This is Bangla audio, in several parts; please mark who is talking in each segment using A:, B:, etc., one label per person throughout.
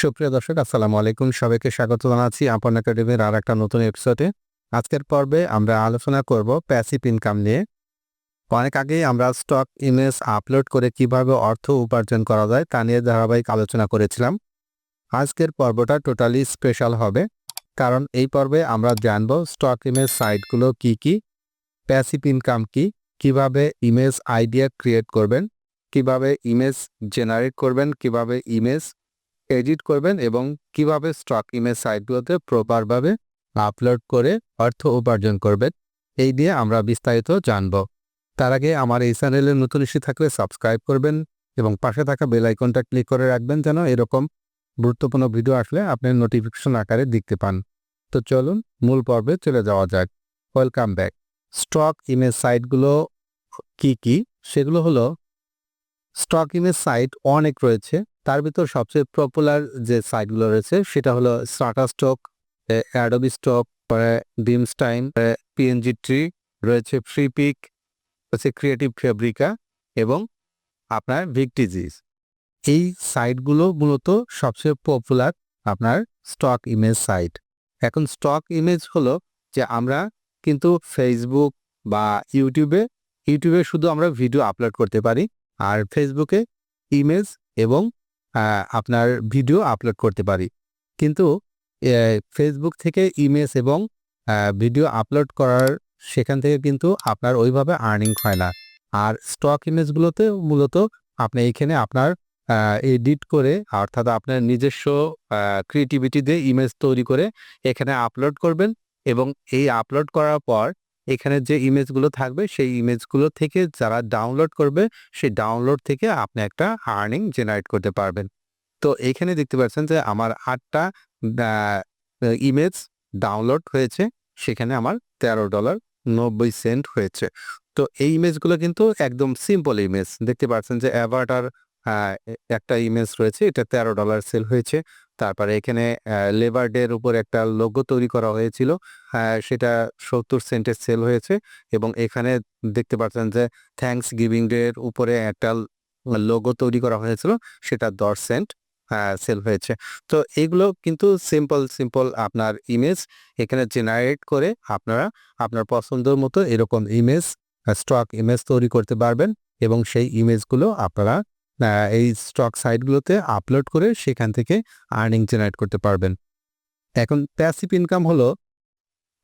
A: সুপ্রিয় দর্শক, আসসালামু আলাইকুম। সবাইকে স্বাগত জানাচ্ছি আপন একাডেমির আর একটা নতুন এপিসোডে আজকের পর্বে আমরা আলোচনা করব প্যাসিভ ইনকাম নিয়ে। অনেক আগেই আমরা স্টক ইমেজ আপলোড করে কীভাবে অর্থ উপার্জন করা যায় তা নিয়ে ধারাবাহিক আলোচনা করেছিলাম। আজকের পর্বটা টোটালি স্পেশাল হবে, কারণ এই পর্বে আমরা জানব স্টক ইমেজ সাইটগুলো কি কি প্যাসিভ ইনকাম কি, কীভাবে ইমেজ আইডিয়া ক্রিয়েট করবেন, কীভাবে ইমেজ জেনারেট করবেন, কীভাবে ইমেজ এডিট করবেন এবং কীভাবে স্টক ইমেজ সাইটগুলোতে প্রপারভাবে আপলোড করে অর্থ উপার্জন করবেন, এই দিয়ে আমরা বিস্তারিত জানব। তার আগে আমার এই চ্যানেলে নতুন এসে থাকলে সাবস্ক্রাইব করবেন এবং পাশে থাকা বেল আইকনটা ক্লিক করে রাখবেন যেন এরকম গুরুত্বপূর্ণ ভিডিও আসলে আপনি নোটিফিকেশন আকারে দেখতে পান। তো চলুন মূল পর্বে চলে যাওয়া যাক। Welcome back. স্টক ইমেজ সাইটগুলো কি কি? সেগুলো হলো, স্টক ইমেজ সাইট অনেক রয়েছে তার ভিতর সবচেয়ে পপুলার যে সাইটগুলো রয়েছে, সেটা হলো স্টাটা স্টক অ্যাডোবি স্টক পরে Dreamstime P N G tree রয়েছে ফ্রি পিক রয়েছে ক্রিয়েটিভ ফেব্রিকা এবং আপনার ভিকটিজিস এই সাইটগুলো মূলত সবচেয়ে পপুলার আপনার স্টক ইমেজ সাইট এখন স্টক ইমেজ হলো যে আমরা কিন্তু ফেসবুক বা ইউটিউবে ইউটিউবে শুধু আমরা ভিডিও আপলোড করতে পারি, আর ফেসবুকে ইমেজ এবং আপনার ভিডিও আপলোড করতে পারি। কিন্তু ফেসবুক থেকে ইমেজ এবং ভিডিও আপলোড করার সেখান থেকে কিন্তু আপনার ওইভাবে আর্নিং হয় না। আর স্টক ইমেজগুলোতে মূলত আপনি এখানে আপনার এডিট করে অর্থাৎ আপনার নিজস্ব ক্রিয়েটিভিটি দিয়ে ইমেজ তৈরি করে এখানে আপলোড করবেন এবং এই আপলোড করার পর এখানে যে ইমেজগুলো থাকবে, সেই ইমেজগুলো থেকে যারা ডাউনলোড করবে, সেই ডাউনলোড থেকে আপনি একটা আর্নিং জেনারেট করতে পারবেন। তো এখানে দেখতে পাচ্ছেন যে আমার আটটা ইমেজ ডাউনলোড হয়েছে, সেখানে আমার তেরো ডলার নব্বই সেন্ট হয়েছে। তো এই ইমেজগুলো কিন্তু একদম সিম্পল ইমেজ দেখতে পাচ্ছেন যে অ্যাভার্টার একটা ইমেজ রয়েছে, এটা তেরো ডলার সেল হয়েছে। তারপরে এখানে লেবার ডের উপর একটা লোগো তৈরি করা হয়েছিল। সেটা সত্তর সেন্টের সেল হয়েছে এবং এখানে দেখতে পাচ্ছেন যে থ্যাঙ্কস গিভিং ডে এর উপরে একটা লোগো তৈরি করা হয়েছিল, সেটা দশ সেন্ট সেল হয়েছে। তো এগুলো কিন্তু সিম্পল সিম্পল আপনার ইমেজ এখানে জেনারেট করে আপনারা আপনার পছন্দের মতো এরকম ইমেজ স্টক ইমেজ তৈরি করতে পারবেন এবং সেই ইমেজগুলো আপনারা এই স্টক সাইটগুলোতে আপলোড করে সেখান থেকে আর্নিং জেনারেট করতে পারবেন। এখন প্যাসিভ ইনকাম হলো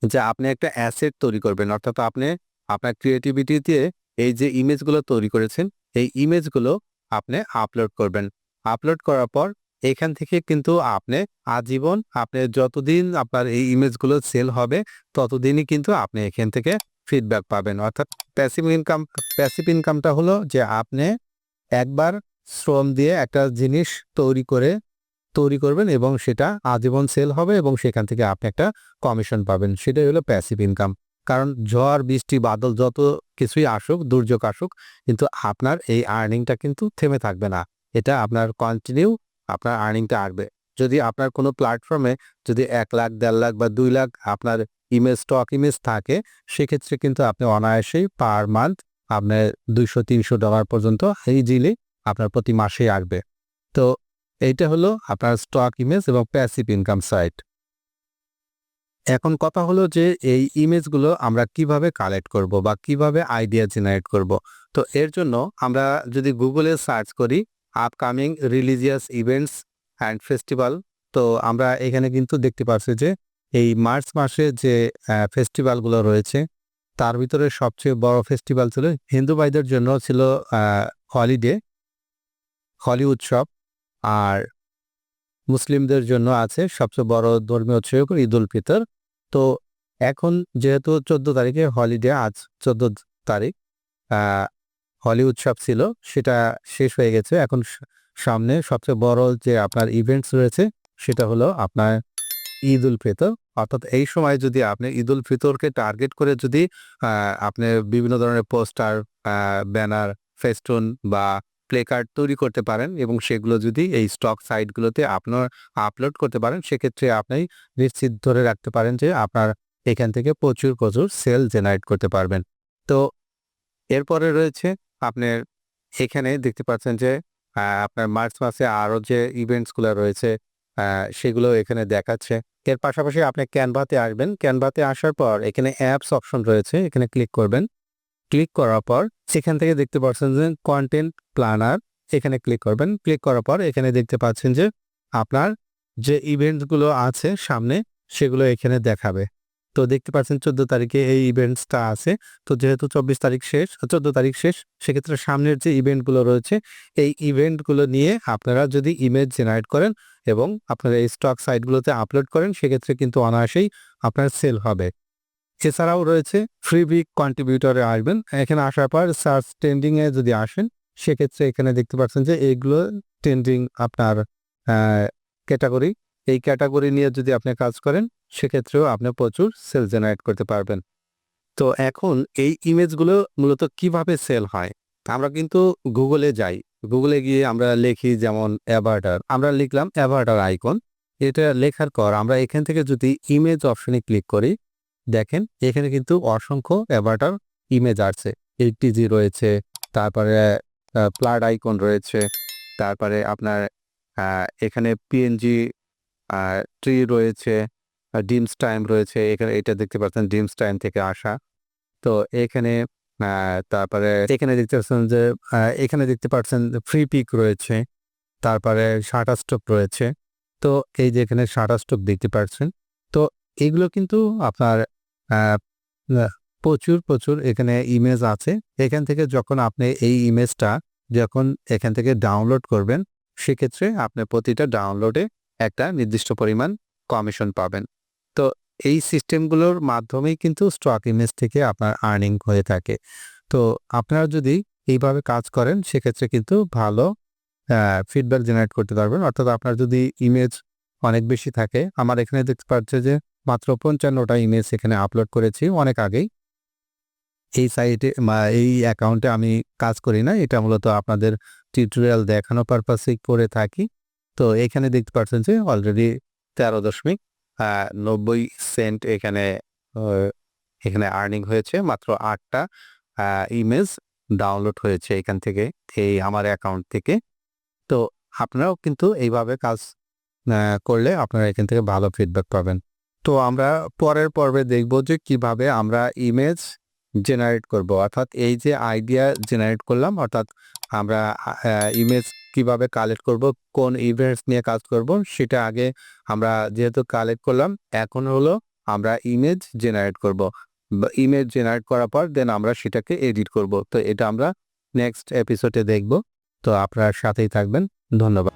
A: যে আপনি একটা অ্যাসেট তৈরি করবেন, অর্থাৎ আপনি আপনার ক্রিয়েটিভিটি দিয়ে এই যে ইমেজগুলো তৈরি করেছেন, এই ইমেজগুলো আপনি আপলোড করবেন। আপলোড করার পর এখান থেকে কিন্তু আপনি আজীবন আপনি যতদিন আপনার এই ইমেজগুলো সেল হবে, ততদিনই কিন্তু আপনি এখান থেকে ফিডব্যাক পাবেন। অর্থাৎ প্যাসিভ ইনকাম প্যাসিভ ইনকামটা হলো যে আপনি একবার শ্রম দিয়ে একটা জিনিস তৈরি করে, তৈরি করবেন এবং সেটা আজীবন সেল হবে এবং সেখান থেকে আপনি একটা কমিশন পাবেন। সেটাই হলো প্যাসিভ ইনকাম কারণ ঝড়, বৃষ্টি, বাদল যত কিছুই আসুক, দুর্যোগ আসুক, কিন্তু আপনার এই আর্নিংটা কিন্তু থেমে থাকবে না। এটা আপনার কন্টিনিউ আপনার আর্নিংটা আসবে। যদি আপনার কোনো প্ল্যাটফর্মে যদি এক লাখ, দেড় লাখ বা দুই লাখ আপনার ইমেজ স্টক ইমেজ থাকে, সেক্ষেত্রে কিন্তু আপনি অনায়াসেই পার মান্থ আপনার দুইশো, তিনশো ডলার পর্যন্ত ইজিলি আপনার প্রতি মাসেই আসবে। তো এইটা হলো আপনার স্টক ইমেজ এবং প্যাসিভ ইনকাম সাইট এখন কথা হলো যে এই ইমেজগুলো আমরা কীভাবে কালেক্ট করব বা কীভাবে আইডিয়া জেনারেট করব। তো এর জন্য আমরা যদি গুগলে সার্চ করি upcoming religious events and festival তো আমরা এখানে কিন্তু দেখতে পাচ্ছি যে এই মার্চ মাসে যে ফেস্টিভ্যালগুলো রয়েছে তার ভিতরে সবচেয়ে বড় ফেস্টিভ্যাল ছিল হিন্দু ভাইদের জন্য ছিল হলিডে হলি উৎসব। আর মুসলিমদের জন্য আছে সবচেয়ে বড় ধর্মীয় উৎসব ঈদ উল ফিতর। তো এখন যেহেতু চোদ্দ তারিখে হলিডে আজ চোদ্দ তারিখ হলি উৎসব ছিল, সেটা শেষ হয়ে গেছে। এখন সামনে সবচেয়ে বড় যে আপনার ইভেন্টস রয়েছে, সেটা হলো আপনার ঈদ উল ফিতর। অর্থাৎ এই সময় যদি আপনি ঈদ উল ফিতরকে টার্গেট করে যদি আপনি বিভিন্ন ধরনের পোস্টার ব্যানার ফেস্টুন বা প্লে কার্ড তৈরি করতে পারেন এবং সেগুলো যদি এই স্টক সাইটগুলোতে আপনার আপলোড করতে পারেন, সেক্ষেত্রে আপনি নিশ্চিত ধরে রাখতে পারেন যে আপনার এখান থেকে প্রচুর প্রচুর সেল জেনারেট করতে পারবেন। তো এরপরে রয়েছে আপনার এখানে দেখতে পাচ্ছেন যে আপনার মার্চ মাসে আরও যে ইভেন্টসগুলো রয়েছে সেগুলো এখানে দেখাচ্ছে। এর পাশাপাশি আপনি ক্যানভাতে আসবেন। ক্যানভাতে আসার পর এখানে অ্যাপস অপশন রয়েছে, এখানে ক্লিক করবেন। ক্লিক করার পর সেখান থেকে দেখতে পাচ্ছেন যে কন্টেন্ট প্ল্যানার এখানে ক্লিক করবেন। ক্লিক করার পর এখানে দেখতে পাচ্ছেন যে আপনার যে ইভেন্টসগুলো আছে সামনে, সেগুলো এখানে দেখাবে। তো দেখতে পাচ্ছেন চোদ্দ তারিখে এই ইভেন্টসটা আছে। তো যেহেতু চব্বিশ তারিখ শেষ, চোদ্দ তারিখ শেষ, সেক্ষেত্রে সামনের যে ইভেন্টগুলো রয়েছে, এই ইভেন্টগুলো নিয়ে আপনারা যদি ইমেজ জেনারেট করেন এবং আপনারা এই স্টক সাইটগুলোতে আপলোড করেন, সেক্ষেত্রে কিন্তু অনায়াসেই আপনার সেল হবে। এছাড়াও রয়েছে ফ্রিবিক কন্ট্রিবিউটরে আসবেন। এখানে আসার পর সার্চ ট্রেন্ডিংয়ে যদি আসেন, সেক্ষেত্রে এখানে দেখতে পাচ্ছেন যে এইগুলো ট্রেন্ডিং আপনার ক্যাটাগরি এই ক্যাটাগরি নিয়ে যদি আপনি কাজ করেন, সেক্ষেত্রেও আপনি প্রচুর সেল জেনারেট করতে পারবেন। তো এখন এই ইমেজগুলো মূলত কীভাবে সেল হয়? আমরা কিন্তু গুগলে যাই। গুগলে গিয়ে আমরা লিখি যেমন অ্যাভার্টার আমরা লিখলাম অ্যাভার্টার আইকন এটা লেখার পর আমরা এখান থেকে যদি ইমেজ অপশনে ক্লিক করি, দেখেন এখানে কিন্তু অসংখ্য অ্যাভার্টার ইমেজ আসছে। এইটিজি রয়েছে, তারপরে প্লাড আইকন রয়েছে, তারপরে আপনার এখানে পিএনজি ট্রি রয়েছে ডিমস টাইম রয়েছে। এখানে এটা দেখতে পাচ্ছেন ডিমস টাইম থেকে আসা। তো এখানে তারপরে এখানে দেখতে পাচ্ছেন যে এখানে দেখতে পাচ্ছেন ফ্রি পিক রয়েছে। তারপরে শাটার স্টক রয়েছে। তো এই যে এখানে শাটার স্টক দেখতে পাচ্ছেন, তো এগুলো কিন্তু আপনার প্রচুর প্রচুর এখানে ইমেজ আছে। এখান থেকে যখন আপনি এই ইমেজটা যখন এখান থেকে ডাউনলোড করবেন, সেক্ষেত্রে আপনি প্রতিটা ডাউনলোডে একটা নির্দিষ্ট পরিমাণ কমিশন পাবেন। তো এই সিস্টেমগুলোর মাধ্যমেই কিন্তু স্টক ইমেজ থেকে আপনার আর্নিং হয়ে থাকে। তো আপনারা যদি এইভাবে কাজ করেন, সেক্ষেত্রে কিন্তু ভালো ফিডব্যাক জেনারেট করতে পারবেন। অর্থাৎ আপনার যদি ইমেজ অনেক বেশি থাকে, আমার এখানে দেখতে পাচ্ছে যে মাত্র পঞ্চান্নটা ইমেজ এখানে আপলোড করেছি অনেক আগেই। এই সাইটে এই অ্যাকাউন্টে আমি কাজ করি না, এটা মূলত আপনাদের টিউটোরিয়াল দেখানো পারপাসেই করে থাকি। তো এখানে দেখতে পাচ্ছেন যে অলরেডি তেরো দশমিক নব্বই সেন্ট এখানে এখানে আর্নিং হয়েছে। মাত্র আটটা ইমেজ ডাউনলোড হয়েছে এখান থেকে, এই আমার অ্যাকাউন্ট থেকে। তো আপনারাও কিন্তু এইভাবে কাজ করলে আপনারা এখান থেকে ভালো ফিডব্যাক পাবেন। তো আমরা পরের পর্বে দেখব যে কীভাবে আমরা ইমেজ জেনারেট করব। অর্থাৎ এই যে আইডিয়া জেনারেট করলাম, অর্থাৎ আমরা ইমেজ কীভাবে কালেক্ট করব, কোন ইভেন্টস নিয়ে কাজ করব, সেটা আগে আমরা যেহেতু কালেক্ট করলাম, এখন হলো আমরা ইমেজ জেনারেট করব। ইমেজ জেনারেট করার পর দেন আমরা সেটাকে এডিট করব। তো এটা আমরা নেক্সট এপিসোডে দেখব। তো আপনার সাথেই থাকবেন। ধন্যবাদ।